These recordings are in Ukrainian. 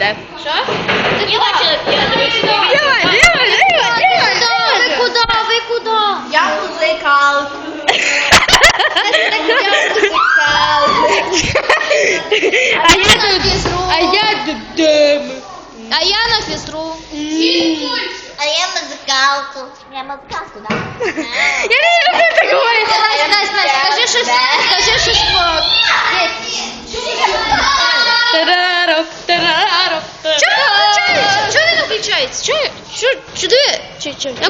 таке? Що? Ти бачила, я відео. Давай, давай, давай, давай. Ви куди? Ви куди? Я музикалка. Я. А я на тут, а я дем. А я на фізру. А я музикалка. Я музикалку, да? Я не люблю так говорити. Настя, Настя, не включається? Чого? Що? Сюди? Чи, чи? Я...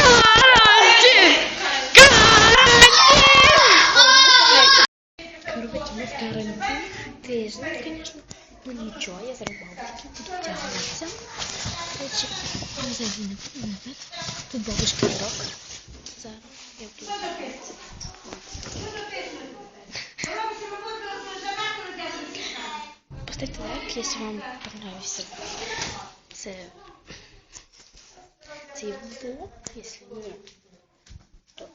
Карантин! Карантин! Короче, у нас карантин. Тиждень, конечно. Ну нічого, я зараз бабушки буду тягнутися. Ми зайдемо наверх. Тут бабушки урок. Зараз я. Поставьте лайк, если вам понравился це, цей влог, если нет, то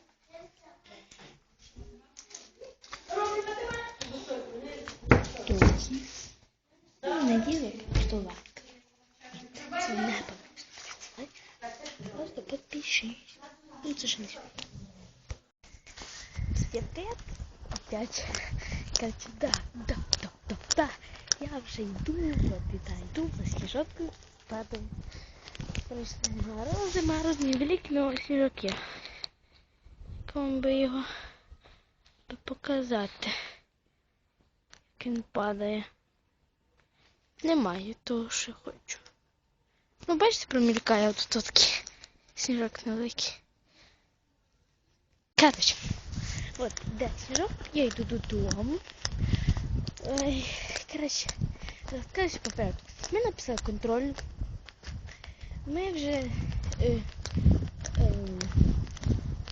Друзі, що лайк. Ні, Це не. Просто підпишись. Ну це ж не. Опять. Короче, да, да, да, да, да. Я вже йду, да, йду, за сніжоткою падаю. Просто морози, морозні, великі сніжоки. Кому би його би показати, як він падає. Немає того, що хочу. Ну, бачите, промількає от тут такий сніжок невеликий. Короче, от, де сніжок, я йду додому. Ой, коротше, розкажу попереду. Ми написали контрольну. Ми вже е, е,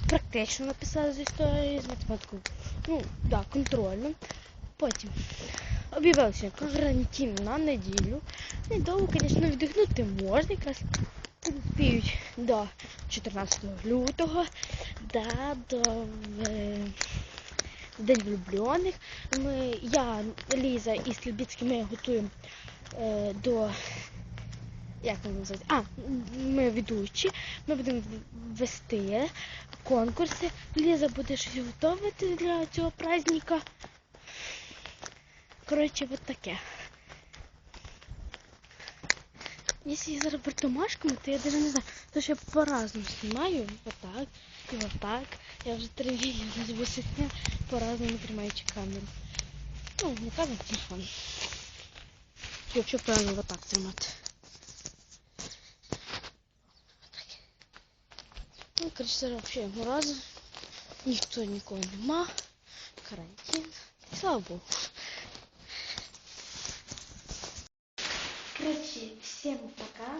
практично написали з історії, з математикою. Ну, так, да, контрольну. Потім об'явився карантин на неділю. Недовго, звісно, віддихнути можна, якраз спіють до 14 лютого, да, до е, День влюблених. Ми, я, Ліза і Слібіцький, ми готуємо е, до. Як воно називається? А, ми ведучі, ми будемо вести конкурси. Ліза буде щось готувати для цього праздника. Коротше, от таке. Якщо я зараз бартомашками, то я даже не знаю. То що я по-разному знімаю. Отак і отак. Я вже три відео з висотня по-разному тримаючи камеру. Ну, не камеру, телефон. Якщо правильно отак тримати. Ну, коротше, зараз взагалі морози. Ніхто нікого нема. Карантин. Слава Богу. Короче, всем пока.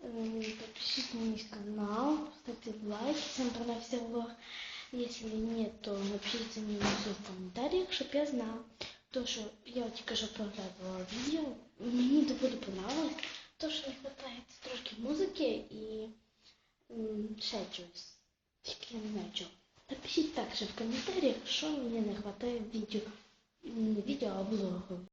М, Подпишитесь на мой канал, ставьте лайк, всем понравился влог. Если нет, то напишите мне внизу в комментариях, чтобы я знал. То, что я тільки що проглядувала відео, мені доволі понравилось. То, що не хватає трошки музики і м, ще чогось. Тільки я не знаю чого. Напишіть також в коментарях, що мені не хватає в відео. Не відео, а влогу.